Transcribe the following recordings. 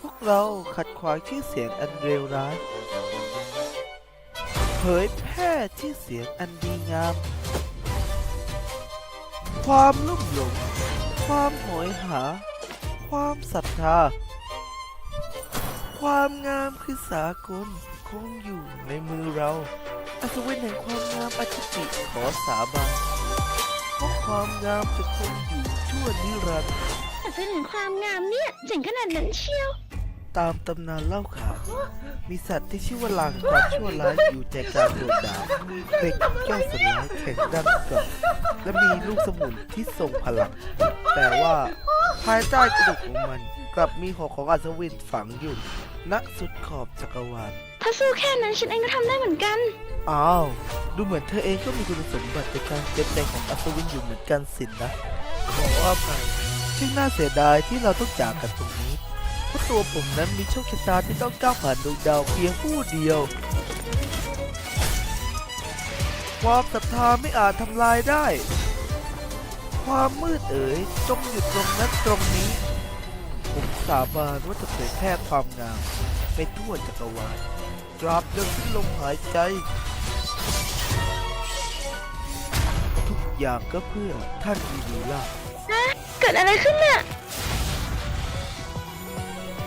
พวกเราขัดขวางชื่อเสียงอันเลวร้าย เผยแพร่ชื่อเสียงอันดีงาม ความลุ่มหลง ความโหยหา ความศรัทธา ความงามคือสากลคงอยู่ในมือเรา อัศวินแห่งความงามอธิติขอสาบานเพราะความงามจะคงอยู่ชั่วนิรันดร์ แต่เป็นถึงความงามเนี่ยเจ๋งขนาดนั้นเชียว ตามตำนานเล่าขานมีสัตว์ที่ชื่อว่าลางความชั่วร้ายอยู่ใจกลางดวงดาวเด็กแก้วสลายแข็งดันกลับและมีลูกสมุนที่ทรงพลัง แต่ว่าภายใต้กระดูกของมันกลับมีหัวของอัศวินฝังอยู่ ณสุดขอบจักรวาลถ้าสู้แค่นั้นฉันเองก็ทำได้เหมือนกัน อ้าว ดูเหมือนเธอเองก็มีคุณสมบัติในการเปลี่ยนแปลงของอัศวินอยู่เหมือนกันสินนะบอกว่า ไปช่งน่าเสียดายที่เราต้องจากกันตรงนี้ เพราะตัวผมนั้นมีโชคชะตาที่ต้องก้าวผ่านดวงดาวเพียงผู้เดียว ความศรัทธาไม่อาจทำลายได้ ความมืดเอ๋ยจงหยุดตรงนั้นตรงนี้ ผมสาบานว่าจะเผยแพร่ความงามไปทั่วจักรวาลตราบจนสิ้นลมหายใจ ทุกอย่างก็เพื่อท่านอีลูล่า เกิดอะไรขึ้นน่ะ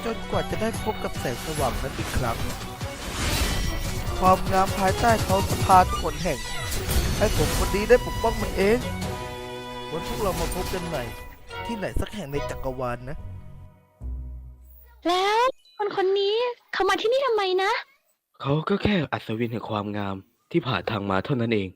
จนกว่าจะได้พบกับแสงสว่างนั้นอีกครั้ง ความงามภายใต้เขาสภาทุกคนแห่ง ให้ผมคนดีได้ปกป้องมันเอง วันพวกเรามาพบกันใหม่ที่ไหนสักแห่งในจักรวาลนะ แล้วคนคนนี้เขามาที่นี่ทำไมนะ เขาก็แค่อัศวินแห่งความงามที่ผ่านทางมาเท่านั้นเอง